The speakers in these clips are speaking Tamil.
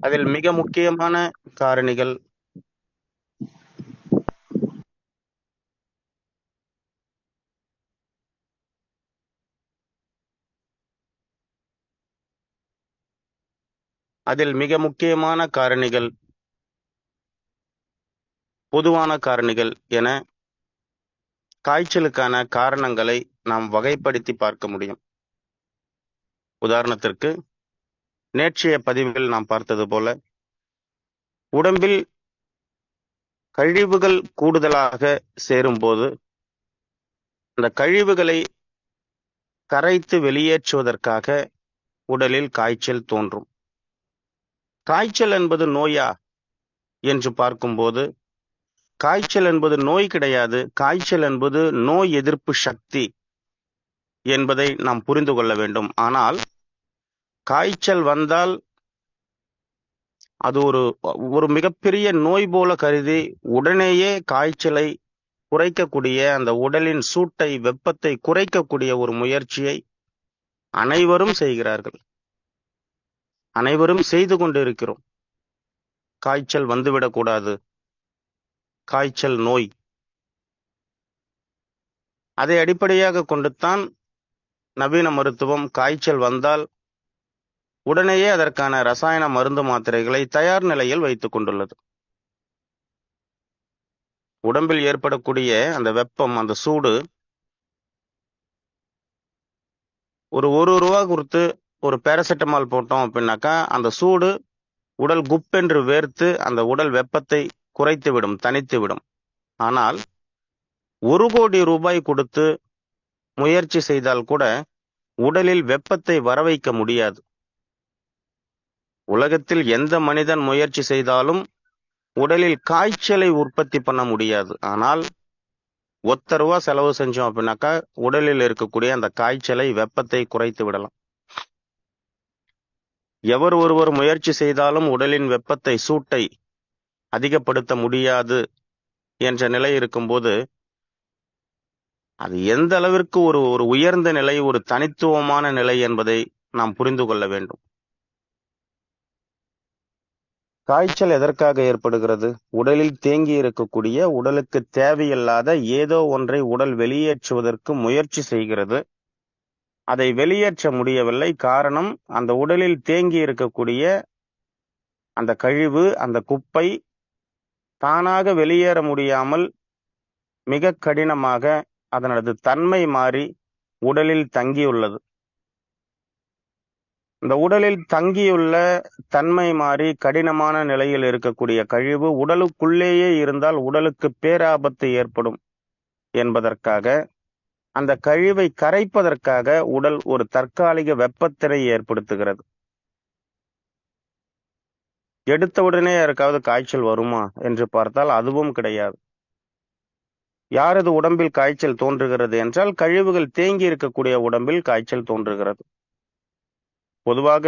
அதில் மிக முக்கியமான காரணிகள். அதில் மிக முக்கியமான காரணிகள். பொதுவான காரணிகள் என காய்ச்சலுக்கான காரணங்களை நாம் வகைப்படுத்தி பார்க்க முடியும். உதாரணத்திற்கு நேற்றைய பதிவில் நாம் பார்த்தது போல உடம்பில் கழிவுகள் கூடுதலாக சேரும்போது அந்த கழிவுகளை கரைத்து வெளியேற்றுவதற்காக உடலில் காய்ச்சல் தோன்றும். காய்ச்சல் என்பது நோயா என்று பார்க்கும்போது காய்ச்சல் என்பது நோய் கிடையாது காய்ச்சல் என்பது நோய் எதிர்ப்பு சக்தி என்பதை நாம் புரிந்து கொள்ள வேண்டும். ஆனால் காய்ச்சல் வந்தால் அது ஒரு ஒரு மிகப்பெரிய நோய் போல கருதி உடனேயே காய்ச்சலை குறைக்கக்கூடிய அந்த உடலின் சூட்டை வெப்பத்தை குறைக்கக்கூடிய ஒரு முயற்சியை அனைவரும் செய்கிறார்கள். அனைவரும் செய்து கொண்டிருக்கிறோம். காய்ச்சல் வந்துவிடக்கூடாது காய்ச்சல் நோய். அதை அடிப்படையாக கொண்டுத்தான் நவீன மருத்துவம் காய்ச்சல் வந்தால் உடனேயே அதற்கான ரசாயன மருந்து மாத்திரைகளை தயார் நிலையில் வைத்துக் கொண்டுள்ளது. உடம்பில் ஏற்படக்கூடிய அந்த வெப்பம் அந்த சூடு ஒரு ஒரு ரூபா கொடுத்து ஒரு பேராசிட்டமால் போட்டோம் அப்படின்னாக்கா அந்த சூடு உடல் குப்பென்று வேர்த்து அந்த உடல் வெப்பத்தை குறைத்து விடும் தனித்து விடும் ஆனால் ஒரு கோடி ரூபாய் கொடுத்து முயற்சி செய்தால் கூட உடலில் வெப்பத்தை வரவைக்க முடியாது. உலகத்தில் எந்த மனிதன் முயற்சி செய்தாலும் உடலில் காய்ச்சலை உற்பத்தி பண்ண முடியாது. ஆனால் ஒத்த ரூபா செலவு செஞ்சோம் அப்படின்னாக்கா உடலில் இருக்கக்கூடிய அந்த காய்ச்சலை வெப்பத்தை குறைத்து விடலாம். எவர் ஒருவர் முயற்சி செய்தாலும் உடலின் வெப்பத்தை சூட்டை அதிகப்படுத்த முடியாது என்ற நிலை இருக்கும்போது அது எந்த அளவிற்கு ஒரு ஒரு உயர்ந்த நிலை ஒரு தனித்துவமான நிலை என்பதை நாம் புரிந்து கொள்ள வேண்டும். காய்ச்சல் எதற்காக ஏற்படுகிறது? உடலில் தேங்கி இருக்கக்கூடிய உடலுக்கு தேவையில்லாத ஏதோ ஒன்றை உடல் வெளியேற்றுவதற்கு முயற்சி செய்கிறது. அதை வெளியேற்ற முடியவில்லை. காரணம் அந்த உடலில் தேங்கி இருக்கக்கூடிய அந்த கழிவு அந்த குப்பை தானாக வெளியேற முடியாமல் மிக கடினமாக அதனது தன்மை மாறி உடலில் தங்கியுள்ளது. இந்த உடலில் தங்கியுள்ள தன்மை மாறி கடினமான நிலையில் இருக்கக்கூடிய கழிவு உடலுக்குள்ளேயே இருந்தால் உடலுக்கு பேராபத்து ஏற்படும் என்பதற்காக அந்த கழிவை கரைப்பதற்காக உடல் ஒரு தற்காலிக வெப்பத்தினை ஏற்படுத்துகிறது. எடுத்த உடனே யாருக்காவது காய்ச்சல் வருமா என்று பார்த்தால் அதுவும் கிடையாது. யாரது உடம்பில் காய்ச்சல் தோன்றுகிறது என்றால் கழிவுகள் தேங்கி இருக்கக்கூடிய உடம்பில் காய்ச்சல் தோன்றுகிறது. பொதுவாக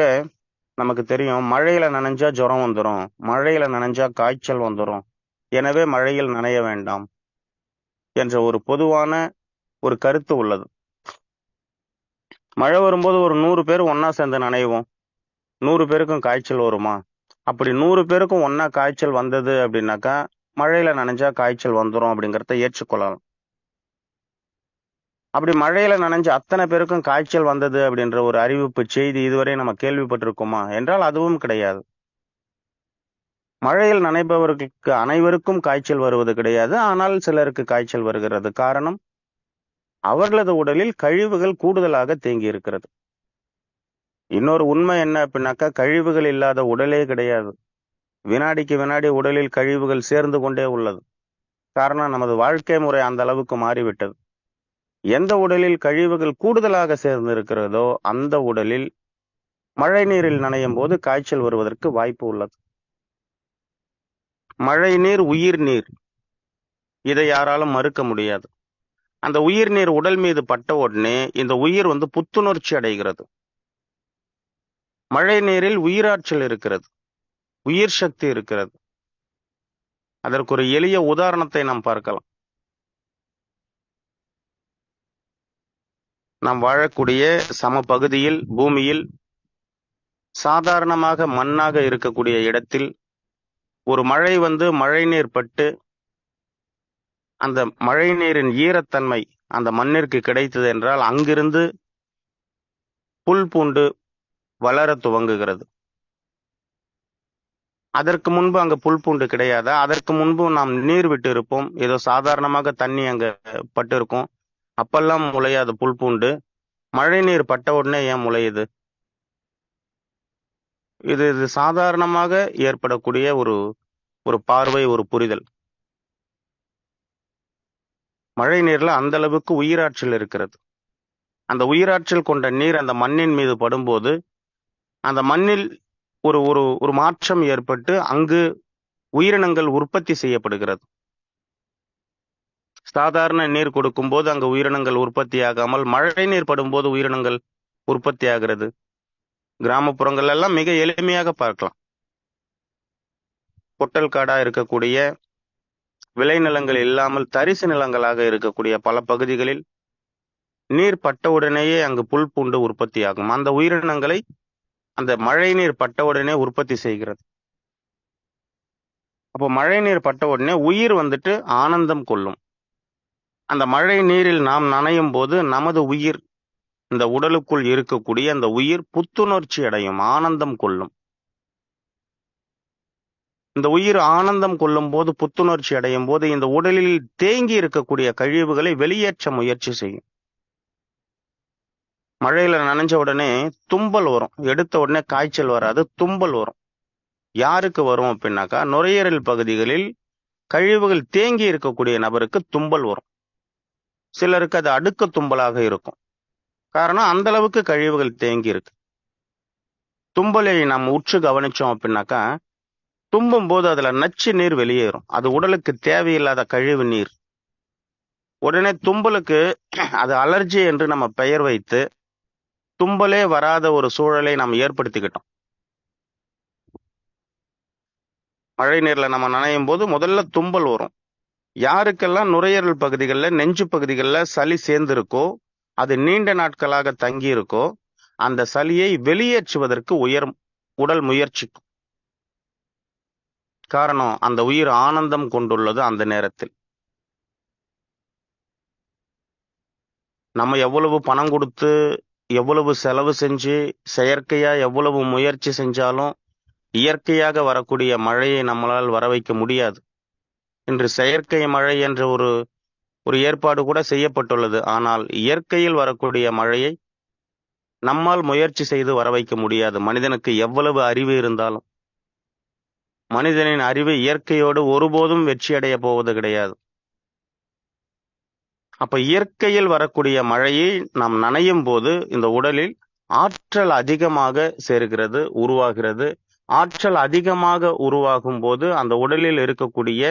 நமக்கு தெரியும் மழையில நனைஞ்சா ஜுரம் வந்துடும் மழையில நனைஞ்சா காய்ச்சல் வந்துடும் எனவே மழையில் நனைய வேண்டாம் என்ற ஒரு பொதுவான ஒரு கருத்து உள்ளது. மழை வரும்போது ஒரு நூறு பேர் ஒன்னா சேர்ந்து நனைவோம். நூறு பேருக்கும் காய்ச்சல் வருமா? அப்படி நூறு பேருக்கும் ஒன்னா காய்ச்சல் வந்தது அப்படின்னாக்கா மழையில நனைஞ்சா காய்ச்சல் வந்துடும் அப்படிங்கிறத ஏற்றுக்கொள்ளலாம். அப்படி மழையில நனைஞ்சு அத்தனை பேருக்கும் காய்ச்சல் வந்தது அப்படின்ற ஒரு அறிவிப்பு செய்தி இதுவரை நம்ம கேள்விப்பட்டிருக்கோமா? என்றால் அதுவும் கிடையாது. மழையில் நனைபவர்களுக்கு அனைவருக்கும் காய்ச்சல் வருவது கிடையாது. ஆனால் சிலருக்கு காய்ச்சல் வருகிறது. காரணம் அவர்களது உடலில் கழிவுகள் கூடுதலாக தேங்கி இருக்கிறது. இன்னொரு உண்மை என்ன அப்படின்னாக்கா கழிவுகள் இல்லாத உடலே கிடையாது. வினாடிக்கு வினாடி உடலில் கழிவுகள் சேர்ந்து கொண்டே உள்ளது. காரணம் நமது வாழ்க்கை முறை அந்த அளவுக்கு மாறிவிட்டது. எந்த உடலில் கழிவுகள் கூடுதலாக சேர்ந்து இருக்கிறதோ அந்த உடலில் மழை நீரில் நனையும் போது காய்ச்சல் வருவதற்கு வாய்ப்பு உள்ளது. மழை நீர் உயிர் நீர். இதை யாராலும் மறுக்க முடியாது. அந்த உயிர் நீர் உடல் மீது பட்ட உடனே இந்த உயிர் வந்து புத்துணர்ச்சி அடைகிறது. மழை நீரில் உயிராற்றல் இருக்கிறது. உயிர் சக்தி இருக்கிறது. அதற்கு ஒரு எளிய உதாரணத்தை நாம் பார்க்கலாம். நாம் வாழக்கூடிய சம பகுதியில் பூமியில் சாதாரணமாக மண்ணாக இருக்கக்கூடிய இடத்தில் ஒரு மழை வந்து மழை நீர் பட்டு அந்த மழை நீரின் ஈரத்தன்மை அந்த மண்ணிற்கு கிடைத்தது என்றால் அங்கிருந்து புல் பூண்டு வளர துவங்குகிறது. அதற்கு முன்பு அங்க புல் பூண்டு கிடையாதா? அதற்கு முன்பு நாம் நீர் விட்டு இருப்போம். ஏதோ சாதாரணமாக தண்ணி அங்க பட்டிருக்கும் அப்பெல்லாம் முளையாது புல் பூண்டு. மழை நீர் பட்ட உடனே ஏன் முளையுது? இது இது சாதாரணமாக ஏற்படக்கூடிய ஒரு ஒரு பார்வை ஒரு புரிதல். மழை நீர்ல அந்த அளவுக்கு உயிராற்றல் இருக்கிறது. அந்த உயிராற்றல் கொண்ட நீர் அந்த மண்ணின் மீது படும்போது அந்த மண்ணில் ஒரு ஒரு ஒரு மாற்றம் ஏற்பட்டு அங்கு உயிரினங்கள் உற்பத்தி செய்யப்படுகிறது. சாதாரண நீர் கொடுக்கும்போது அங்கு உயிரினங்கள் உற்பத்தி ஆகாமல் மழை நீர் படும்போது உயிரினங்கள் உற்பத்தி ஆகிறது கிராமப்புறங்கள் எல்லாம் மிக எளிமையாக பார்க்கலாம். பொட்டல் காடா இருக்கக்கூடிய விளைநிலங்கள் இல்லாமல் தரிசு நிலங்களாக இருக்கக்கூடிய பல பகுதிகளில் நீர் பட்டவுடனேயே அங்கு புல் பூண்டு உற்பத்தி ஆகும் அந்த உயிரினங்களை அந்த மழை நீர் பட்டவுடனே உற்பத்தி செய்கிறது. அப்போ மழை நீர் பட்ட உடனே உயிர் வந்துட்டு ஆனந்தம் கொள்ளும். அந்த மழை நீரில் நாம் நனையும் போது நமது உயிர் இந்த உடலுக்குள் இருக்கக்கூடிய அந்த உயிர் புத்துணர்ச்சி அடையும் ஆனந்தம் கொள்ளும். இந்த உயிர் ஆனந்தம் கொள்ளும் போது புத்துணர்ச்சி அடையும் போது இந்த உடலில் தேங்கி இருக்கக்கூடிய கழிவுகளை வெளியேற்ற முயற்சி செய்யும். மழையில நனைஞ்ச உடனே தும்பல் வரும். எடுத்த உடனே காய்ச்சல் வராது தும்பல் வரும். யாருக்கு வரும் அப்படின்னாக்கா நுரையீரல் பகுதிகளில் கழிவுகள் தேங்கி இருக்கக்கூடிய நபருக்கு தும்பல் வரும். சிலருக்கு அது அடுக்கு தும்பலாக இருக்கும். காரணம் அந்த அளவுக்கு கழிவுகள் தேங்கி இருக்கு. தும்பலை நம்ம உற்று கவனிச்சோம் அப்படின்னாக்கா தும்பும் போது அதுல நச்சு நீர் வெளியேறும். அது உடலுக்கு தேவையில்லாத கழிவு நீர். உடனே தும்பலுக்கு அது அலர்ஜி என்று நம்ம பெயர் வைத்து தும்பலே வராத ஒரு சூழலை நம்ம ஏற்படுத்திக்கிட்டோம். மழை நீர்ல நம்ம நனையும் போது முதல்ல தும்பல் வரும். யாருக்கெல்லாம் நுரையீரல் பகுதிகளில் நெஞ்சு பகுதிகளில் சளி சேர்ந்திருக்கோ அது நீண்ட நாட்களாக தங்கி இருக்கோ அந்த சளியை வெளியேற்றுவதற்கு உயர் உடல் முயற்சிக்கும். காரணம் அந்த உயிர் ஆனந்தம் கொண்டுள்ளது அந்த நேரத்தில். நம்ம எவ்வளவு பணம் கொடுத்து எவ்வளவு செலவு செஞ்சு செயற்கையா எவ்வளவு முயற்சி செஞ்சாலும் இயற்கையாக வரக்கூடிய மழையை நம்மளால் வர வைக்க முடியாது. இன்று செயற்கை மழை என்ற ஒரு ஒரு ஏற்பாடு கூட செய்யப்பட்டுள்ளது. ஆனால் இயற்கையில் வரக்கூடிய மழையை நம்மால் முயற்சி செய்து வர வைக்க முடியாது. மனிதனுக்கு எவ்வளவு அறிவு இருந்தாலும் மனிதனின் அறிவு இயற்கையோடு ஒருபோதும் வெற்றியடைய போவது கிடையாது. அப்ப இயற்கையில் வரக்கூடிய மழையை நாம் நனையும் போது இந்த உடலில் ஆற்றல் அதிகமாக சேர்கிறது உருவாகிறது. ஆற்றல் அதிகமாக உருவாகும் போது அந்த உடலில் இருக்கக்கூடிய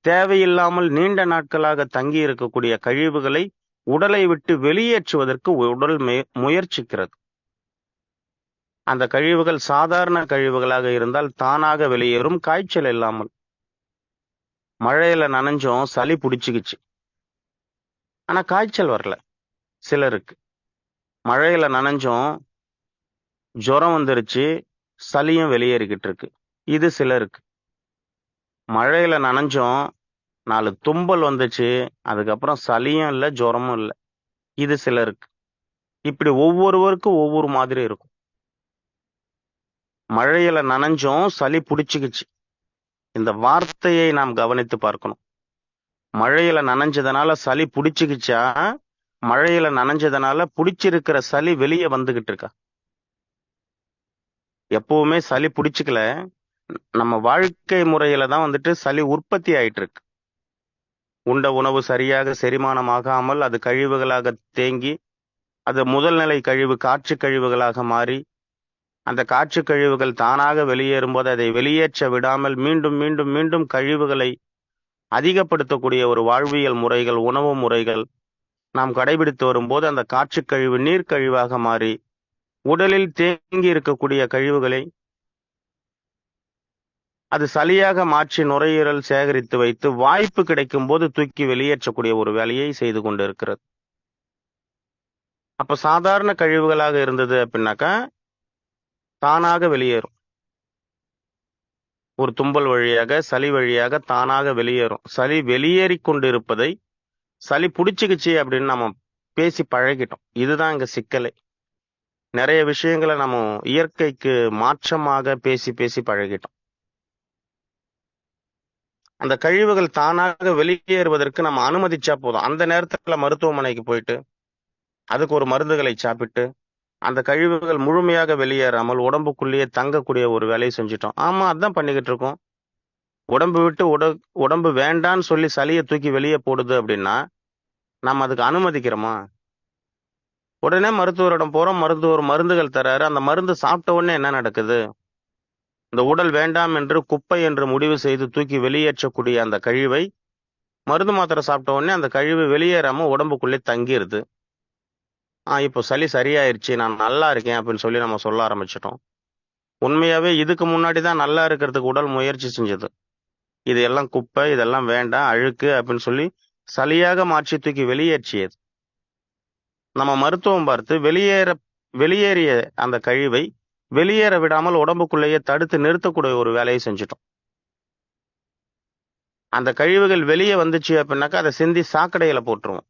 தேவையில்லாமல் நீண்ட நாட்களாக தங்கி இருக்கக்கூடிய கழிவுகளை உடலை விட்டு வெளியேற்றுவதற்கு உடல் முயற்சிக்கிறது. அந்த கழிவுகள் சாதாரண கழிவுகளாக இருந்தால் தானாக வெளியேறும் காய்ச்சல் இல்லாமல். மழையில நனைஞ்சோம் சளி பிடிச்சிக்கிச்சு. ஆனா காய்ச்சல் வரல. சிலருக்கு. மழையில நனைஞ்சோம் ஜுரம் வந்துருச்சு சளியும் வெளியேறிக்கிட்டு இருக்கு. இது சிலருக்கு. மழையில நனைஞ்சோம் நாலு தும்பல் வந்துச்சு. அதுக்கப்புறம் சளியும் இல்லை ஜுரமும் இல்லை. இது சிலருக்கு. இப்படி ஒவ்வொருவருக்கும் ஒவ்வொரு மாதிரி இருக்கும். மழையில நனைஞ்சும் சளி பிடிச்சிக்கிச்சு. இந்த வார்த்தையை நாம் கவனித்து பார்க்கணும். மழையில நனைஞ்சதுனால சளி பிடிச்சிக்கிச்சா? மழையில நனைஞ்சதுனால பிடிச்சிருக்கிற சளி வெளியே வந்துகிட்டு இருக்கா? எப்பவுமே சளி பிடிச்சிக்கல. நம்ம வாழ்க்கை முறையில தான் வந்துட்டு சளி உற்பத்தி ஆயிட்டு இருக்கு. உண்ட உணவு சரியாக செரிமானமாகாமல் அது கழிவுகளாக தேங்கி அது முதல் நிலை கழிவு காற்று கழிவுகளாக மாறி அந்த காற்று கழிவுகள் தானாக வெளியேறும்போது அதை வெளியேற்ற விடாமல் மீண்டும் மீண்டும் மீண்டும் கழிவுகளை அதிகப்படுத்தக்கூடிய ஒரு வாழ்வியல் முறைகள் உணவு முறைகள் நாம் கடைபிடித்து வரும்போது அந்த காற்று கழிவு நீர்க்கழிவாக மாறி உடலில் தேங்கி இருக்கக்கூடிய கழிவுகளை அது சளியாக மாற்றி நுரையீரல் சேகரித்து வைத்து வாய்ப்பு கிடைக்கும் போது தூக்கி வெளியேற்றக்கூடிய ஒரு வேலையை செய்து கொண்டு இருக்கிறது அப்ப சாதாரண கழிவுகளாக இருந்தது அப்படின்னாக்கா தானாக வெளியேறும். ஒரு தும்பல் வழியாக சளி வழியாக தானாக வெளியேறும். சளி வெளியேறி கொண்டிருப்பதை சளி பிடிச்சிக்கிச்சு அப்படின்னு நம்ம பேசி பழகிட்டோம். இதுதான் இங்க சிக்கலை. நிறைய விஷயங்களை நம்ம இயற்கைக்கு மாற்றமாக பேசி பேசி பழகிட்டோம். அந்த கழிவுகள் தானாக வெளியேறுவதற்கு நம்ம அனுமதிச்சா போதும். அந்த நேரத்துல மருத்துவமனைக்கு போயிட்டு அதுக்கு ஒரு மருந்துகளை சாப்பிட்டு அந்த கழிவுகள் முழுமையாக வெளியேறாமல் உடம்புக்குள்ளேயே தங்கக்கூடிய ஒரு வேலையை செஞ்சுட்டோம். ஆமா அதான் பண்ணிக்கிட்டு இருக்கோம். உடம்பு விட்டு உட உடம்பு வேண்டான்னு சொல்லி சளியை தூக்கி வெளியே போடுது அப்படின்னா நம்ம அதுக்கு அனுமதிக்கிறோமா? உடனே மருத்துவரிடம் போறோம். மருத்துவர் மருந்துகள் தராரு அந்த மருந்து சாப்பிட்ட உடனே என்ன நடக்குது? இந்த உடல் வேண்டாம் என்று குப்பை என்று முடிவு செய்து தூக்கி வெளியேற்றக்கூடிய அந்த கழிவை மருந்து மாத்திரை சாப்பிட்ட உடனே அந்த கழிவு வெளியேறாம உடம்புக்குள்ளே தங்கிடுது ஆ இப்போ சளி சரியாயிருச்சு நான் நல்லா இருக்கேன் அப்படின்னு சொல்லி நம்ம சொல்ல ஆரம்பிச்சிட்டோம். உண்மையாவே இதுக்கு முன்னாடி தான் நல்லா இருக்கிறதுக்கு உடல் முயற்சி செஞ்சது. இது எல்லாம் குப்பை இதெல்லாம் வேண்டாம் அழுக்கு அப்படின்னு சொல்லி சளியாக மாற்றி தூக்கி வெளியேற்றியது. நம்ம மருத்துவம் பார்த்து வெளியேற வெளியேறிய அந்த கழிவை வெளியேற விடாமல் உடம்புக்குள்ளேயே தடுத்து நிறுத்தக்கூடிய ஒரு வேலையை செஞ்சிட்டோம். அந்த கழிவுகள் வெளியே வந்துச்சு அப்படின்னாக்கா அதை சிந்தி சாக்கடையில போட்டுருவோம்.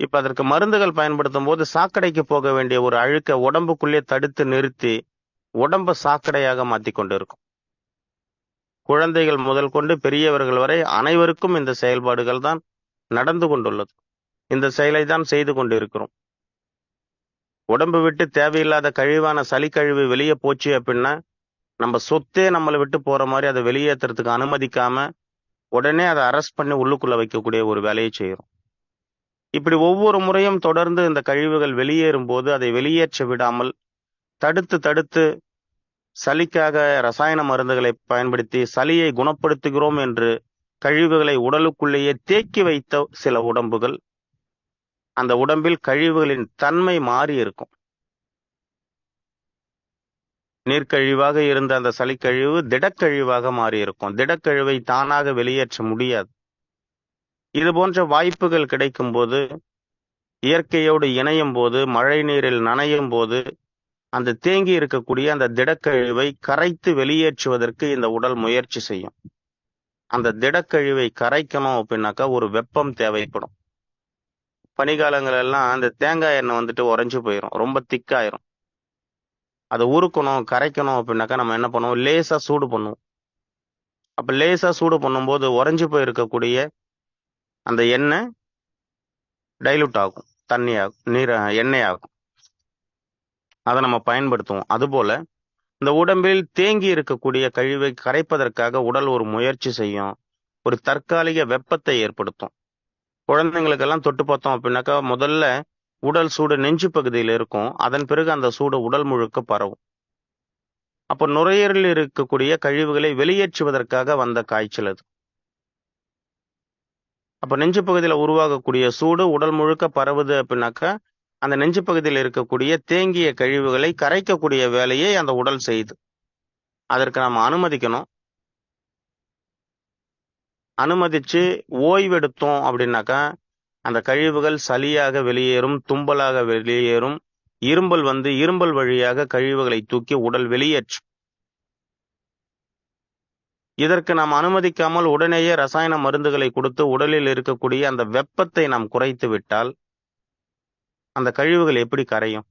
இப்ப அதற்கு மருந்துகள் பயன்படுத்தும் போது சாக்கடைக்கு போக வேண்டிய ஒரு அழுக்க உடம்புக்குள்ளே தடுத்து நிறுத்தி உடம்ப சாக்கடையாக மாத்தி கொண்டு இருக்கும் குழந்தைகள் முதல் கொண்டு பெரியவர்கள் வரை அனைவருக்கும் இந்த செயல்பாடுகள் தான் நடந்து கொண்டுள்ளது. இந்த செயலை தான் செய்து கொண்டு இருக்கிறோம் உடம்பு விட்டு தேவையில்லாத கழிவான சளி கழிவு வெளியே போச்சு அப்படின்னா நம்ம சொத்தே நம்மளை விட்டு போற மாதிரி அதை வெளியேற்றுறதுக்கு அனுமதிக்காம உடனே அதை அரெஸ்ட் பண்ணி உள்ளுக்குள்ள வைக்கக்கூடிய ஒரு வேலையை செய்யறோம். இப்படி ஒவ்வொரு முறையும் தொடர்ந்து இந்த கழிவுகள் வெளியேறும் போது அதை வெளியேற்ற விடாமல் தடுத்து தடுத்து சளிக்காக ரசாயன மருந்துகளை பயன்படுத்தி சளியை குணப்படுத்துகிறோம் என்று கழிவுகளை உடலுக்குள்ளேயே தேக்கி வைத்த சில உடம்புகள் அந்த உடம்பில் கழிவுகளின் தன்மை மாறி இருக்கும். நீர்க்கழிவாக இருந்த அந்த சளிக்கழிவு திடக்கழிவாக மாறி இருக்கும். திடக்கழிவை தானாக வெளியேற்ற முடியாது. இது போன்ற வாய்ப்புகள் கிடைக்கும் போது இயற்கையோடு இணையும் போது மழை நீரில் நனையும் போது அந்த தேங்கி இருக்கக்கூடிய அந்த திடக்கழிவை கரைத்து வெளியேற்றுவதற்கு இந்த உடல் முயற்சி செய்யும். அந்த திடக்கழிவை கரைக்கணும் அப்படின்னாக்கா ஒரு வெப்பம் தேவைப்படும். பனிக்காலங்கள் எல்லாம் அந்த தேங்காய் எண்ணெய் வந்துட்டு உறைஞ்சு போயிடும் ரொம்ப திக்காயிரும். அதை உருக்கணும் கரைக்கணும் அப்படின்னாக்கா நம்ம என்ன பண்ணுவோம்? லேசாக சூடு பண்ணுவோம். அப்போ லேசாக சூடு பண்ணும்போது உறைஞ்சி போயிருக்கக்கூடிய அந்த எண்ணெய் டைலூட் ஆகும். தண்ணி ஆகும். நீர் எண்ணெய் ஆகும். அதை நம்ம பயன்படுத்துவோம். அதுபோல் இந்த உடம்பில் தேங்கி இருக்கக்கூடிய கழிவை கரைப்பதற்காக உடல் ஒரு முயற்சி செய்யும். ஒரு தற்காலிக வெப்பத்தை ஏற்படுத்தும். குழந்தைங்களுக்கெல்லாம் தொட்டு பார்த்தோம் அப்படின்னாக்கா முதல்ல உடல் சூடு நெஞ்சு பகுதியில் இருக்கும். அதன் பிறகு அந்த சூடு உடல் முழுக்க பரவும். அப்போ நுரையீரலில் இருக்கக்கூடிய கழிவுகளை வெளியேற்றுவதற்காக வந்த காய்ச்சல் அது. அப்போ நெஞ்சு பகுதியில் உருவாகக்கூடிய சூடு உடல் முழுக்க பரவுது அப்படின்னாக்கா அந்த நெஞ்சு பகுதியில் இருக்கக்கூடிய தேங்கிய கழிவுகளை கரைக்கக்கூடிய வேலையை அந்த உடல் செய்யுது அதற்கு நம்ம அனுமதிக்கணும். அனுமதிச்சு ஓய்வெடுத்தோம் அப்படின்னாக்கா அந்த கழிவுகள் சளியாக வெளியேறும் தும்பலாக வெளியேறும். இரும்பல் வந்து இரும்பல் வழியாக கழிவுகளை தூக்கி உடல் வெளியேற்றும். இதற்கு நாம் அனுமதிக்காமல் உடனேயே ரசாயன மருந்துகளை கொடுத்து உடலில் இருக்கக்கூடிய அந்த வெப்பத்தை நாம் குறைத்து விட்டால் அந்த கழிவுகள் எப்படி கரையும்?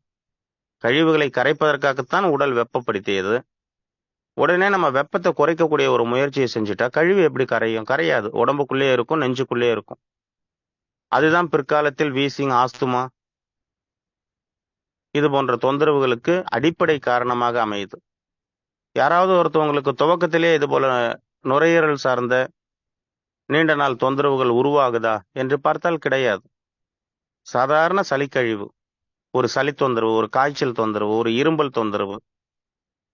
கழிவுகளை கரைப்பதற்காகத்தான் உடல் வெப்பப்படுத்தியது. உடனே நம்ம வெப்பத்தை குறைக்கக்கூடிய ஒரு முயற்சியை செஞ்சுட்டா கழிவு எப்படி கரையும்? கரையாது. உடம்புக்குள்ளேயே இருக்கும் நெஞ்சுக்குள்ளேயே இருக்கும். அதுதான் பிற்காலத்தில் வீசிங் ஆஸ்துமா. இது போன்ற தொந்தரவுகளுக்கு அடிப்படை காரணமாக அமையுது. யாராவது ஒருத்தவங்களுக்கு துவக்கத்திலே இது போல நுரையீரல் சார்ந்த நீண்ட நாள் தொந்தரவுகள் உருவாகுதா என்று பார்த்தால் கிடையாது. சாதாரண சளிக்கழிவு ஒரு சளி தொந்தரவு ஒரு காய்ச்சல் தொந்தரவு ஒரு இரும்பல் தொந்தரவு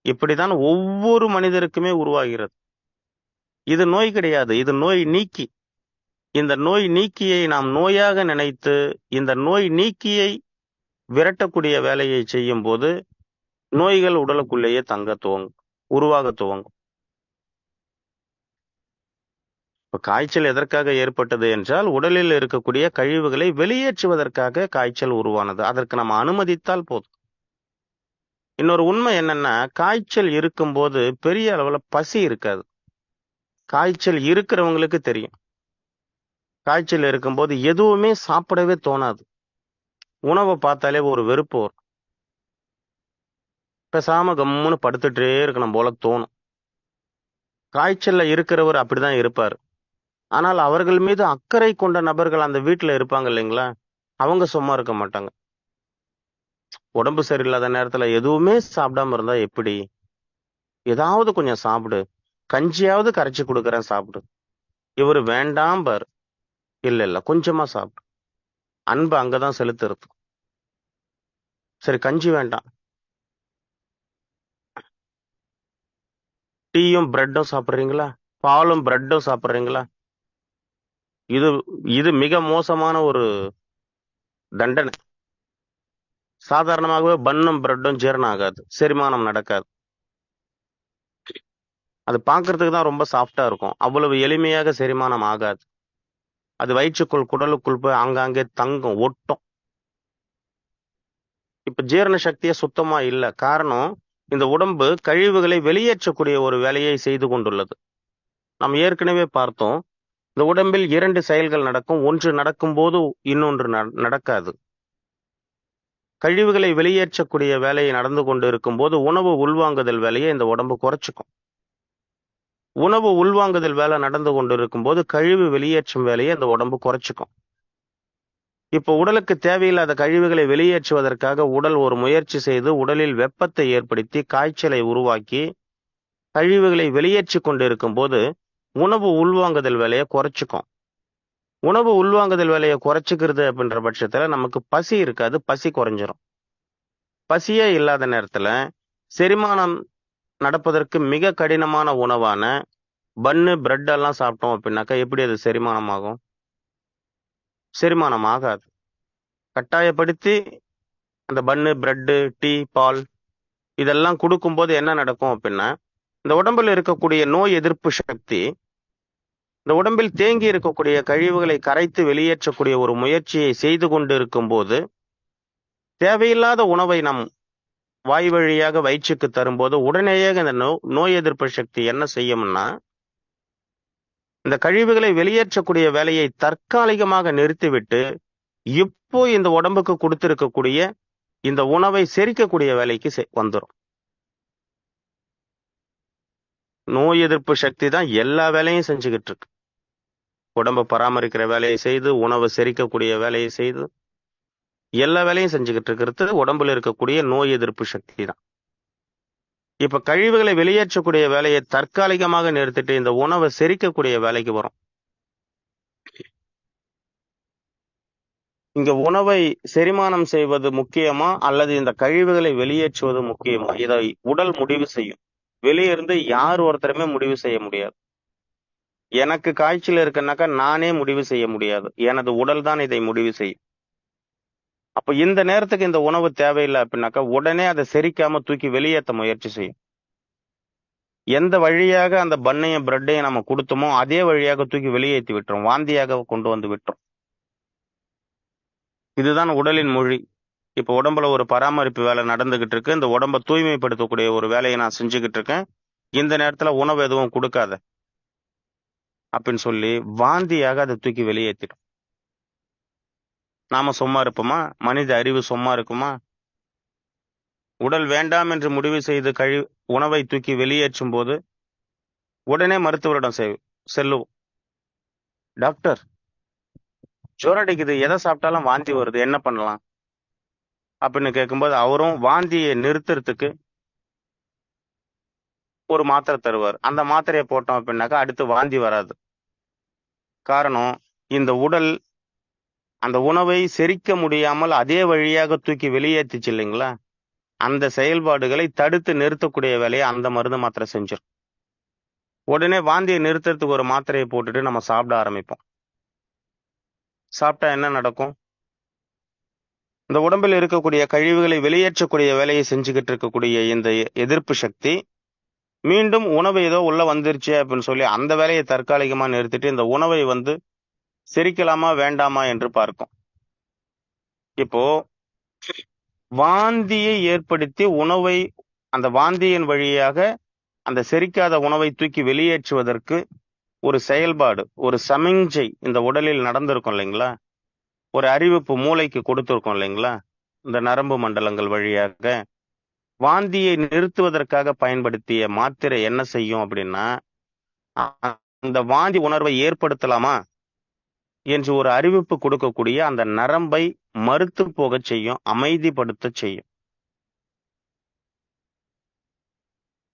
இப்படிதான் ஒவ்வொரு மனிதருக்குமே உருவாகிறது. இது நோய் கிடையாது. இது நோய் நீக்கி. இந்த நோய் நீக்கியை நாம் நோயாக நினைத்து இந்த நோய் நீக்கியை விரட்டக்கூடிய வேலையை செய்யும் போது நோய்கள் உடலுக்குள்ளேயே தங்க துவங்கும் உருவாக துவங்கும். இப்ப காய்ச்சல் எதற்காக ஏற்பட்டது என்றால் உடலில் இருக்கக்கூடிய கழிவுகளை வெளியேற்றுவதற்காக காய்ச்சல் உருவானது. அதற்கு நம்ம அனுமதித்தால் போதும். இன்னொரு உண்மை என்னன்னா காய்ச்சல் இருக்கும்போது பெரிய அளவுல பசி இருக்காது. காய்ச்சல் இருக்கிறவங்களுக்கு தெரியும். காய்ச்சல் இருக்கும்போது எதுவுமே சாப்பிடவே தோணாது. உணவை பார்த்தாலே ஒரு வெறுப்பு வரும். பேசாம கம்முன்னு படுத்துட்டே இருக்கணும் போல தோணும். காய்ச்சல்ல இருக்கிறவர் அப்படிதான் இருப்பார். ஆனால் அவர்கள் மீது அக்கறை கொண்ட நபர்கள் அந்த வீட்டுல இருப்பாங்க இல்லைங்களா? அவங்க சும்மா இருக்க மாட்டாங்க. உடம்பு சரியில்லாத நேரத்துல எதுவுமே சாப்பிடாம இருந்தா எப்படி? ஏதாவது கொஞ்சம் சாப்பிடு. கஞ்சியாவது கரைச்சி கொடுக்குறேன் சாப்பிடு. இவர் வேண்டாம் பார் இல்ல இல்ல கொஞ்சமா சாப்பிடு. அன்பு அங்கதான் செலுத்துறது. சரி கஞ்சி வேண்டாம். டீயும் பிரெட்டும் சாப்பிட்றீங்களா? பாலும் பிரெட்டும் சாப்பிட்றீங்களா? இது இது மிக மோசமான ஒரு தண்டனை. சாதாரணமாகவே பன்னும் பிரெட்டும் ஜீரணம் ஆகாது செரிமானம் நடக்காது. அது பார்க்கறதுக்கு தான் ரொம்ப சாஃப்டா இருக்கும். அவ்வளவு எளிமையாக செரிமானம் ஆகாது. அது வயிற்றுக்குள் குடலுக்குள் போய் ஆங்காங்கே தங்கும் ஒட்டும். இப்ப ஜீரண சக்தியே சுத்தமா இல்லை. காரணம் இந்த உடம்பு கழிவுகளை வெளியேற்றக்கூடிய ஒரு வேலையை செய்து கொண்டுள்ளது. நாம் ஏற்கனவே பார்த்தோம் இந்த உடம்பில் இரண்டு செயல்கள் நடக்கும். ஒன்று நடக்கும்போது இன்னொன்று நடக்காது. கழிவுகளை வெளியேற்றக்கூடிய வேலையை நடந்து கொண்டு இருக்கும்போது உணவு உள்வாங்குதல் வேலையை இந்த உடம்பு குறைச்சிக்கும். உணவு உள்வாங்குதல் வேலை நடந்து கொண்டு இருக்கும்போது கழிவு வெளியேற்றும் வேலையை இந்த உடம்பு குறைச்சிக்கும். இப்போ உடலுக்கு தேவையில்லாத கழிவுகளை வெளியேற்றுவதற்காக உடல் ஒரு முயற்சி செய்து உடலில் வெப்பத்தை ஏற்படுத்தி காய்ச்சலை உருவாக்கி கழிவுகளை வெளியேற்றி கொண்டு இருக்கும்போது உணவு உள்வாங்குதல் வேலையை குறைச்சிக்கும். உணவு உள்வாங்குதல் விலையை குறைச்சிக்கிறது அப்படின்ற பட்சத்தில் நமக்கு பசி இருக்காது பசி குறைஞ்சிரும். பசியே இல்லாத நேரத்தில் செரிமானம் நடப்பதற்கு மிக கடினமான உணவான பன்னு பிரெட் எல்லாம் சாப்பிட்டோம் அப்படின்னாக்கா எப்படி அது செரிமானம் ஆகும் செரிமானம் ஆகாது. கட்டாயப்படுத்தி அந்த பன்னு பிரெட்டு டீ பால் இதெல்லாம் கொடுக்கும்போது என்ன நடக்கும் அப்படின்னா இந்த உடம்புல இருக்கக்கூடிய நோய் எதிர்ப்பு சக்தி இந்த உடம்பில் தேங்கி இருக்கக்கூடிய கழிவுகளை கரைத்து வெளியேற்றக்கூடிய ஒரு முயற்சியை செய்து கொண்டு இருக்கும்போது தேவையில்லாத உணவை நம் வாய் வழியாக வயிற்றுக்கு தரும்போது உடனேயே இந்த நோ நோய் எதிர்ப்பு சக்தி என்ன செய்யும்னா இந்த கழிவுகளை வெளியேற்றக்கூடிய வேலையை தற்காலிகமாக நிறுத்திவிட்டு இப்போ இந்த உடம்புக்கு கொடுத்திருக்கக்கூடிய இந்த உணவை செரிக்கக்கூடிய வேலைக்கு செ- நோய் எதிர்ப்பு சக்தி தான் எல்லா வேலையும் செஞ்சுக்கிட்டு இருக்கு. உடம்பை பராமரிக்கிற வேலையை செய்து உணவை செரிக்கக்கூடிய வேலையை செய்து எல்லா வேலையும் செஞ்சுக்கிட்டு இருக்கிறது உடம்புல இருக்கக்கூடிய நோய் எதிர்ப்பு சக்தி தான் இப்ப கழிவுகளை வெளியேற்றக்கூடிய வேலையை தற்காலிகமாக நிறுத்திட்டு இந்த உணவை செரிக்கக்கூடிய வேலைக்கு வரும். இங்க உணவை செரிமானம் செய்வது முக்கியமா? அல்லது இந்த கழிவுகளை வெளியேற்றுவது முக்கியமா? இதை உடல் முடிவு செய்யும். வெளியிருந்து யார் ஒருத்தருமே முடிவு செய்ய முடியாது. எனக்கு காய்ச்சல் இருக்குன்னாக்கா நானே முடிவு செய்ய முடியாது. எனது உடல் தான் இதை முடிவு செய்யும். அப்ப இந்த நேரத்துக்கு இந்த உணவு தேவையில்லை அப்படின்னாக்கா உடனே அதை செரிக்காம தூக்கி வெளியேற்ற முயற்சி செய்யும். எந்த வழியாக அந்த பண்ணையும் பிரெட்டையும் நம்ம கொடுத்தோமோ அதே வழியாக தூக்கி வெளியேற்றி விட்டுரும். வாந்தியாக கொண்டு வந்து விட்டுரும். இதுதான் உடலின் மொழி. இப்போ உடம்புல ஒரு பராமரிப்பு வேலை நடந்துகிட்டு இருக்கு. இந்த உடம்ப தூய்மைப்படுத்தக்கூடிய ஒரு வேலையை நான் செஞ்சுக்கிட்டு இருக்கேன். இந்த நேரத்துல உணவு எதுவும் கொடுக்காத. அப்படின்னு சொல்லி வாந்தியாக அதை தூக்கி வெளியேற்றிடும் நாம சும்மா இருப்போமா? மனித அறிவு சும்மா இருக்குமா? உடல் வேண்டாம் என்று முடிவு செய்து கழி உணவை தூக்கி வெளியேற்றும் போது உடனே மருத்துவரிடம் செ- செல்லுவோம். டாக்டர் ஜுரம் அடிக்குது. எதை சாப்பிட்டாலும் வாந்தி வருது. என்ன பண்ணலாம்? அப்படின்னு கேட்கும்போது அவரும் வாந்தியை நிறுத்துறதுக்கு ஒரு மாத்திரை தருவார். அந்த மாத்திரையை போட்டோம் அப்படின்னாக்கா அடுத்து வாந்தி வராது. காரணம் இந்த உடல் அந்த உணவை செரிக்க முடியாமல் அதே வழியாக தூக்கி வெளியேற்றிச்சு இல்லைங்களா? அந்த செயல்பாடுகளை தடுத்து நிறுத்தக்கூடிய வேலையை அந்த மருந்து மாத்திரை செஞ்சிடும் உடனே வாந்தியை நிறுத்துறதுக்கு ஒரு மாத்திரையை போட்டுட்டு நம்ம சாப்பிட ஆரம்பிப்போம். சாப்பிட்டா என்ன நடக்கும்? இந்த உடம்பில் இருக்கக்கூடிய கழிவுகளை வெளியேற்றக்கூடிய வேலையை செஞ்சுக்கிட்டு இருக்கக்கூடிய இந்த எ- எதிர்ப்பு சக்தி மீண்டும் உணவு ஏதோ உள்ள வந்துருச்சு அப்படின்னு சொல்லி அந்த வேலையை தற்காலிகமாக நிறுத்திட்டு இந்த உணவை வந்து செரிக்கலாமா வேண்டாமா என்று பார்க்கும். இப்போ வாந்தியை ஏற்படுத்தி உணவை அந்த வாந்தியின் வழியாக அந்த செரிக்காத உணவை தூக்கி வெளியேற்றுவதற்கு ஒரு செயல்பாடு ஒரு சமிஞ்சை இந்த உடலில் நடந்திருக்கும் இல்லைங்களா? ஒரு அறிவிப்பு மூளைக்கு கொடுத்துருக்கோம் இல்லைங்களா? இந்த நரம்பு மண்டலங்கள் வழியாக வாந்தியை நிறுத்துவதற்காக பயன்படுத்திய மாத்திரை என்ன செய்யும் அப்படின்னா அந்த வாந்தி உணர்வை ஏற்படுத்தலாமா என்று ஒரு அறிவிப்பு கொடுக்கக்கூடிய அந்த நரம்பை மறுத்து போக செய்யும் அமைதிப்படுத்த செய்யும்.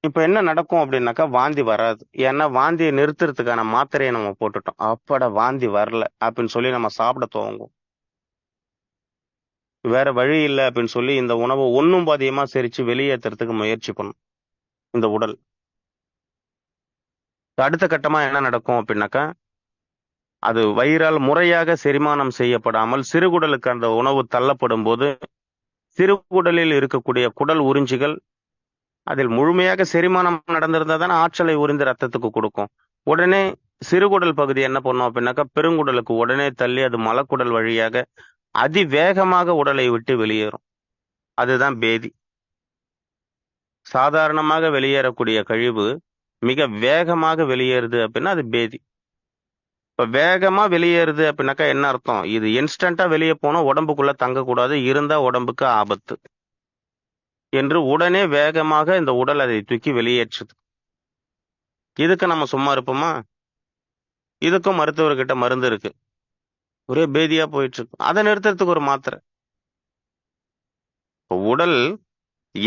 இப்ப என்ன நடக்கும் அப்படின்னாக்கா வாந்தி வராது. ஏன்னா வாந்தியை நிறுத்துறதுக்கான மாத்திரையை நம்ம போட்டுட்டோம். அப்பட வாந்தி வரல அப்படின்னு சொல்லி நம்ம சாப்பிட துவங்கும் வேற வழி இல்லை அப்படின்னு சொல்லி இந்த உணவை ஒன்றும் பாதியமா செரிச்சு வெளியேற்றுறதுக்கு முயற்சி பண்ணும். இந்த உடல். அடுத்த கட்டமா என்ன நடக்கும் அப்படின்னாக்கா அது வயிறால் முறையாக செரிமானம் செய்யப்படாமல் சிறுகுடலுக்கு அந்த உணவு தள்ளப்படும் போது சிறுகுடலில் இருக்கக்கூடிய குடல் உறிஞ்சிகள் அதில் முழுமையாக செரிமானம் நடந்திருந்தால் தானே ஆற்றலை உறிந்து ரத்தத்துக்கு கொடுக்கும். உடனே சிறுகுடல் பகுதி என்ன பண்ணும் அப்படின்னாக்கா பெருங்குடலுக்கு உடனே தள்ளி அது மலக்குடல் வழியாக அதிவேகமாக உடலை விட்டு வெளியேறும். அதுதான் பேதி. சாதாரணமாக வெளியேறக்கூடிய கழிவு மிக வேகமாக வெளியேறுது அப்படின்னா அது பேதி. இப்ப வேகமா வெளியேறுது அப்படின்னாக்கா என்ன அர்த்தம்? இது இன்ஸ்டன்டா வெளியே போனா உடம்புக்குள்ள தங்கக்கூடாது இருந்தா உடம்புக்கு ஆபத்து. என்று உடனே வேகமாக இந்த உடல் அதை தூக்கி வெளியேற்றுது. இதுக்கு நம்ம சும்மா இருப்போமா? இதுக்கும் மருத்துவர்கிட்ட மருந்து இருக்கு. ஒரே பேதியா போயிட்டு இருக்கும் அதை நிறுத்துறதுக்கு ஒரு மாத்திரை. உடல்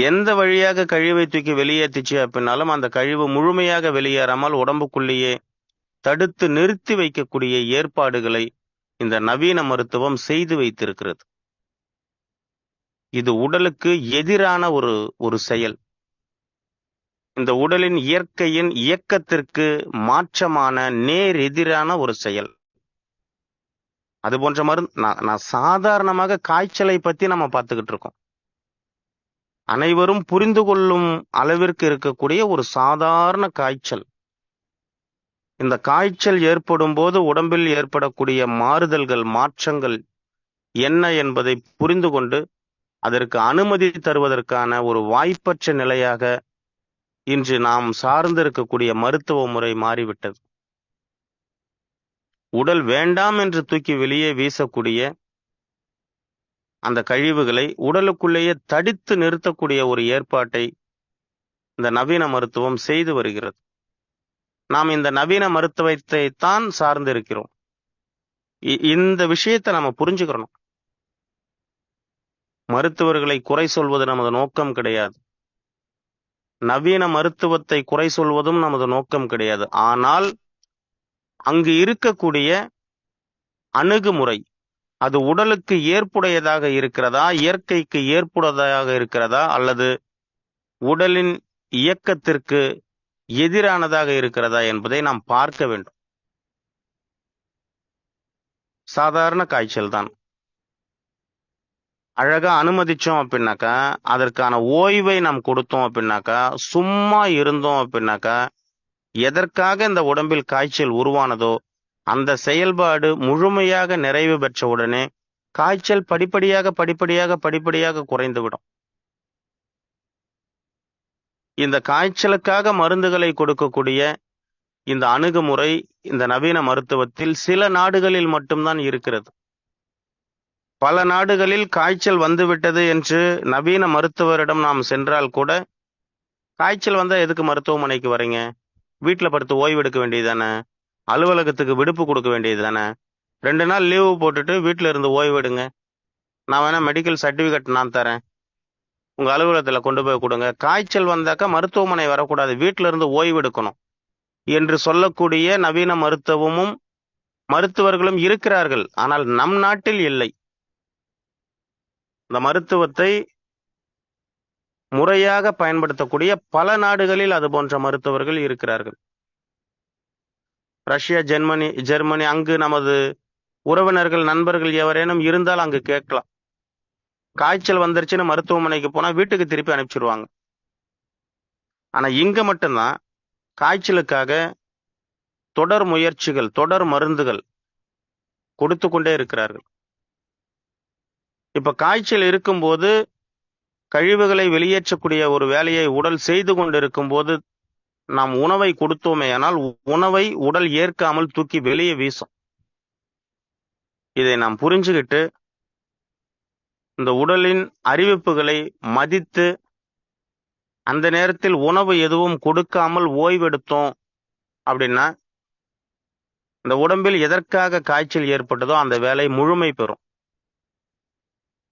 எந்த வழியாக கழிவை தூக்கி வெளியேற்றிச்சு அப்படின்னாலும் அந்த கழிவு முழுமையாக வெளியேறாமல் உடம்புக்குள்ளேயே தடுத்து நிறுத்தி வைக்கக்கூடிய ஏற்பாடுகளை இந்த நவீன மருத்துவம் செய்து வைத்திருக்கிறது. இது உடலுக்கு எதிரான ஒரு ஒரு செயல். இந்த உடலின் இயற்கையின் இயக்கத்திற்கு மாற்றமான நேர் எதிரான ஒரு செயல். அது போன்ற மருந்து நான் நான் சாதாரணமாக காய்ச்சலை பத்தி நம்ம பார்த்துக்கிட்டு இருக்கோம். அனைவரும் புரிந்து கொள்ளும் அளவிற்கு இருக்கக்கூடிய ஒரு சாதாரண காய்ச்சல். இந்த காய்ச்சல் ஏற்படும் போது உடம்பில் ஏற்படக்கூடிய மாறுதல்கள் மாற்றங்கள் என்ன என்பதை புரிந்து கொண்டு அதற்கு அனுமதி தருவதற்கான ஒரு வாய்ப்பற்ற நிலையாக இன்று நாம் சார்ந்திருக்கக்கூடிய மருத்துவ முறை மாறிவிட்டது. உடல் வேண்டாம் என்று தூக்கி வெளியே வீசக்கூடிய அந்த கழிவுகளை உடலுக்குள்ளேயே தடித்து நிறுத்தக்கூடிய ஒரு ஏற்பாட்டை இந்த நவீன மருத்துவம் செய்து வருகிறது. நாம் இந்த நவீன மருத்துவத்தை தான் சார்ந்திருக்கிறோம். இந்த விஷயத்தை நம்ம புரிஞ்சுக்கிறோம் மருத்துவர்களை குறை சொல்வது நமது நோக்கம் கிடையாது. நவீன மருத்துவத்தை குறை சொல்வதும் நமது நோக்கம் கிடையாது. ஆனால் அங்கு இருக்கக்கூடிய அணுகுமுறை அது உடலுக்கு ஏற்புடையதாக இருக்கிறதா இயற்கைக்கு ஏற்புடையதாக இருக்கிறதா அல்லது உடலின் இயக்கத்திற்கு எதிரானதாக இருக்கிறதா என்பதை நாம் பார்க்க வேண்டும். சாதாரண காய்ச்சல் தான். அழகா அனுமதிச்சோம் அப்படின்னாக்கா அதற்கான ஓய்வை நாம் கொடுத்தோம் அப்படின்னாக்கா சும்மா இருந்தோம் அப்படின்னாக்கா எதற்காக இந்த உடம்பில் காய்ச்சல் உருவானதோ அந்த செயல்பாடு முழுமையாக நிறைவு பெற்ற உடனே காய்ச்சல் படிப்படியாக படிப்படியாக படிப்படியாக குறைந்துவிடும். இந்த காய்ச்சலுக்காக மருந்துகளை கொடுக்கக்கூடிய இந்த அணுகுமுறை இந்த நவீன மருத்துவத்தில் சில நாடுகளில் மட்டும்தான் இருக்கிறது. பல நாடுகளில் காய்ச்சல் வந்துவிட்டது என்று நவீன மருத்துவரிடம் நாம் சென்றால் கூட காய்ச்சல் வந்தா எதுக்கு மருத்துவமனைக்கு வரீங்க? வீட்டில் படுத்து ஓய்வு எடுக்க வேண்டியது தானே அலுவலகத்துக்கு விடுப்பு கொடுக்க வேண்டியது தானே ரெண்டு நாள் லீவு போட்டுட்டு வீட்டில் இருந்து ஓய்வு எடுங்க நான் வேணால் மெடிக்கல் சர்டிஃபிகேட் நான் தரேன். உங்கள் அலுவலகத்தில் கொண்டு போய் கொடுங்க. காய்ச்சல் வந்தாக்கா மருத்துவமனை வரக்கூடாது. வீட்டில் இருந்து ஓய்வு எடுக்கணும் என்று சொல்லக்கூடிய நவீன மருத்துவமும் மருத்துவர்களும் இருக்கிறார்கள். ஆனால் நம் நாட்டில் இல்லை. இந்த மருத்துவத்தை முறையாக பயன்படுத்தக்கூடிய பல நாடுகளில் அது போன்ற மருத்துவர்கள் இருக்கிறார்கள். ரஷ்யா ஜெர்மனி ஜெர்மனி அங்கு நமது உறவினர்கள் நண்பர்கள் எவரேனும் இருந்தால் அங்கு கேட்கலாம். காய்ச்சல் வந்துருச்சுன்னு மருத்துவமனைக்கு போனா வீட்டுக்கு திருப்பி அனுப்பிச்சிருவாங்க. ஆனா இங்க மட்டும்தான் காய்ச்சலுக்காக தொடர் முயற்சிகள் தொடர் மருந்துகள் கொடுத்து கொண்டே இருக்கிறார்கள். இப்ப காய்ச்சல் இருக்கும்போது கழிவுகளை வெளியேற்றக்கூடிய ஒரு வேலையை உடல் செய்து கொண்டிருக்கும் போது நாம் உணவை கொடுத்தோமேயானால் உணவை உடல் ஏற்காமல் தூக்கி வெளியே வீசும். இதை நாம் புரிஞ்சுக்கிட்டு இந்த உடலின் அறிவிப்புகளை மதித்து அந்த நேரத்தில் உணவு எதுவும் கொடுக்காமல் ஓய்வெடுத்தோம் அப்படின்னா இந்த உடம்பில் எதற்காக காய்ச்சல் ஏற்பட்டதோ அந்த வேலை முழுமை பெறும்.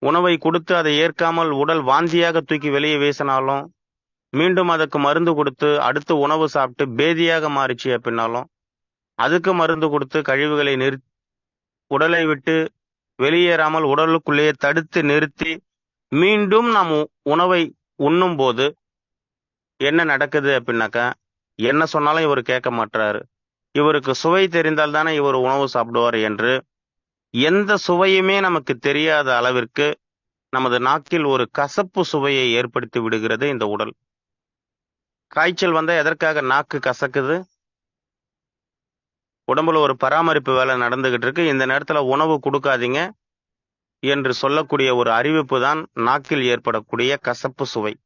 உணவை கொடுத்து அதை ஏற்காமல் உடல் வாந்தியாக தூக்கி வெளியே வீசினாலும் மீண்டும் அதுக்கு மருந்து கொடுத்து அடுத்து உணவு சாப்பிட்டு பேதியாக மாறிச்சு அப்படின்னாலும் அதுக்கு மருந்து கொடுத்து கழிவுகளை நிறு உடலை விட்டு வெளியேறாமல் உடலுக்குள்ளேயே தடுத்து நிறுத்தி மீண்டும் நாம் உணவை உண்ணும் போது என்ன நடக்குது அப்படின்னாக்கா என்ன சொன்னாலும் இவர் கேட்க மாட்டாரு இவருக்கு சுவை தெரிந்தால் தானே இவர் உணவு சாப்பிடுவார் என்று எந்த சுவையுமே நமக்கு தெரியாத அளவிற்கு நமது நாக்கில் ஒரு கசப்பு சுவையை ஏற்படுத்தி விடுகிறது இந்த உடல். காய்ச்சல் வந்தால் எதற்காக நாக்கு கசக்குது? உடம்புல ஒரு பராமரிப்பு வேலை நடந்துகிட்டு இருக்கு. இந்த நேரத்தில் உணவு கொடுக்காதீங்க என்று சொல்லக்கூடிய ஒரு அறிவிப்பு தான் நாக்கில் ஏற்படக்கூடிய கசப்பு சுவை.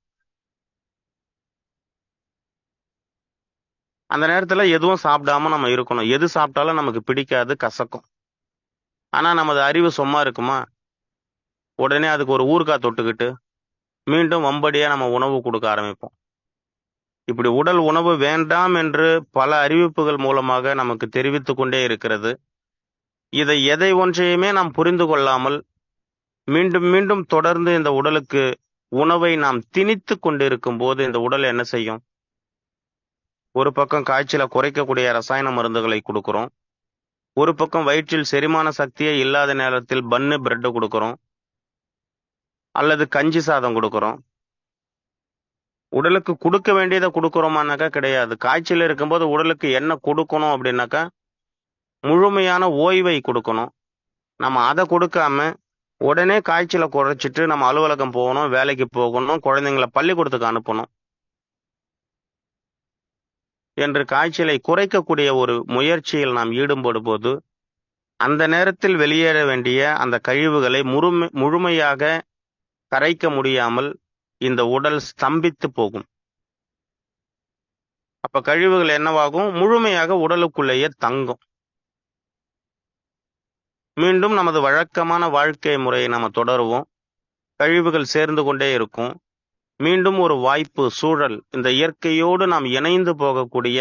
அந்த நேரத்தில் எதுவும் சாப்பிடாம நம்ம இருக்கணும். எது சாப்பிட்டாலும் நமக்கு பிடிக்காது கசக்கும். ஆனால் நமது அறிவு சும்மா இருக்குமா? உடனே அதுக்கு ஒரு ஊறுகாய் தொட்டுக்கிட்டு மீண்டும் வம்படியாக நம்ம உணவு கொடுக்க ஆரம்பிப்போம். இப்படி உடல் உணவு வேண்டாம் என்று பல அறிவிப்புகள் மூலமாக நமக்கு தெரிவித்து கொண்டே இருக்கிறது. இதை எதை ஒன்றையுமே நாம் புரிந்து கொள்ளாமல் மீண்டும் மீண்டும் தொடர்ந்து இந்த உடலுக்கு உணவை நாம் திணித்து கொண்டிருக்கும் போது இந்த உடல் என்ன செய்யும்? ஒரு பக்கம் காய்ச்சலை குறைக்கக்கூடிய ரசாயன மருந்துகளை கொடுக்குறோம். ஒரு பக்கம் வயிற்றில் செரிமான சக்தியே இல்லாத நேரத்தில் பன்னு பிரெட்டு கொடுக்குறோம். அல்லது கஞ்சி சாதம் கொடுக்குறோம். உடலுக்கு கொடுக்க வேண்டியதை கொடுக்குறோமானாக்கா கிடையாது. காய்ச்சல் இருக்கும்போது உடலுக்கு என்ன கொடுக்கணும் அப்படின்னாக்கா முழுமையான ஓய்வை கொடுக்கணும். நம்ம அதை கொடுக்காம உடனே காய்ச்சலை குறைச்சிட்டு நம்ம அலுவலகம் போகணும் வேலைக்கு போகணும் குழந்தைங்களை பள்ளிக்கூடத்துக்கு அனுப்பணும். என்று காய்ச்சலை குறைக்கக்கூடிய ஒரு முயற்சியில் நாம் ஈடுபடும் போது அந்த நேரத்தில் வெளியேற வேண்டிய அந்த கழிவுகளை முழுமை முழுமையாக கரைக்க முடியாமல் இந்த உடல் ஸ்தம்பித்து போகும். அப்ப கழிவுகள் என்னவாகும்? முழுமையாக உடலுக்குள்ளேயே தங்கும். மீண்டும் நமது வழக்கமான வாழ்க்கை முறையை நம்ம தொடருவோம். கழிவுகள் சேர்ந்து கொண்டே இருக்கும். மீண்டும் ஒரு வாய்ப்பு சூழல். இந்த இயற்கையோடு நாம் இணைந்து போகக்கூடிய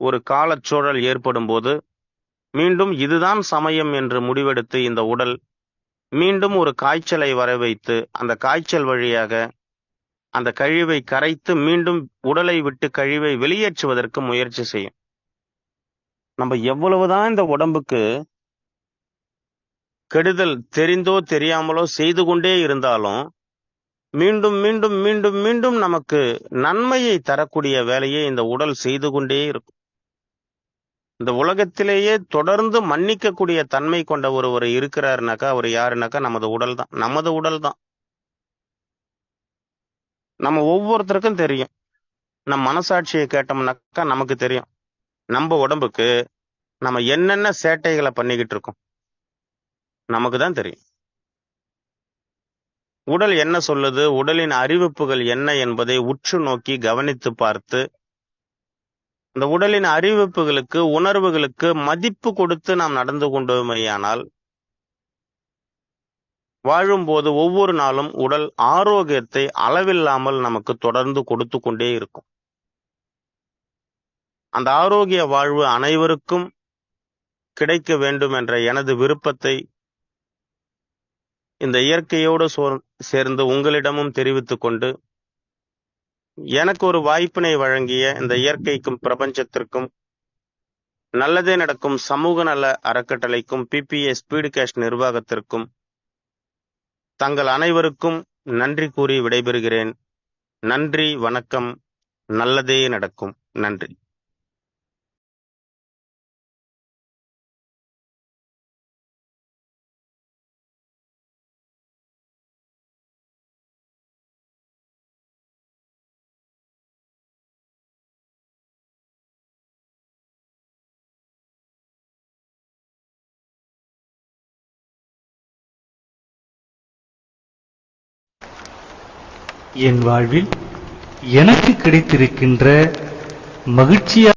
ஒரு காலச்சூழல் ஏற்படும் போது மீண்டும் இதுதான் சமயம் என்று முடிவெடுத்து இந்த உடல் மீண்டும் ஒரு காய்ச்சலை வர வைத்து அந்த காய்ச்சல் வழியாக அந்த கழிவை கரைத்து மீண்டும் உடலை விட்டு கழிவை வெளியேற்றுவதற்கு முயற்சி செய்யும். நம்ம எவ்வளவுதான் இந்த உடம்புக்கு கெடுதல் தெரிந்தோ தெரியாமலோ செய்து கொண்டே இருந்தாலும் மீண்டும் மீண்டும் மீண்டும் மீண்டும் நமக்கு நன்மையை தரக்கூடிய வேலையை இந்த உடல் செய்து கொண்டே இருக்கும். இந்த உலகத்திலேயே தொடர்ந்து மன்னிக்கக்கூடிய தன்மை கொண்ட ஒருவர் இருக்கிறாருனாக்கா அவர் யாருனாக்கா நமது உடல் தான். நமது உடல் தான். நம்ம ஒவ்வொருத்தருக்கும் தெரியும். நம் மனசாட்சியை கேட்டோம்னாக்கா நமக்கு தெரியும். நம்ம உடம்புக்கு நம்ம என்னென்ன சேட்டைகளை பண்ணிக்கிட்டு இருக்கோம். நமக்கு தான் தெரியும். உடல் என்ன சொல்லுது? உடலின் அறிவிப்புகள் என்ன என்பதை உற்று நோக்கி கவனித்து பார்த்து இந்த உடலின் அறிவிப்புகளுக்கு உணர்வுகளுக்கு மதிப்பு கொடுத்து நாம் நடந்து கொண்டோமேயானால் வாழும்போது ஒவ்வொரு நாளும் உடல் ஆரோக்கியத்தை அளவில்லாமல் நமக்கு தொடர்ந்து கொடுத்து கொண்டே இருக்கும். அந்த ஆரோக்கிய வாழ்வு அனைவருக்கும் கிடைக்க வேண்டும் என்ற எனது விருப்பத்தை இந்த இயற்கையோடு சோர்- சேர்ந்து உங்களிடமும் தெரிவித்து கொண்டு எனக்கு ஒரு வாய்ப்பினை வழங்கிய இந்த இயற்கைக்கும் பிரபஞ்சத்திற்கும் நல்லதே நடக்கும் சமூக நல அறக்கட்டளைக்கும் பிபிஏ ஸ்பீடு கேஷ் நிர்வாகத்திற்கும் தங்கள் அனைவருக்கும் நன்றி கூறி விடைபெறுகிறேன். நன்றி வணக்கம் நல்லதே நடக்கும். நன்றி. என் வாழ்வில் எனக்கு கிடைத்திருக்கின்ற மகிழ்ச்சியா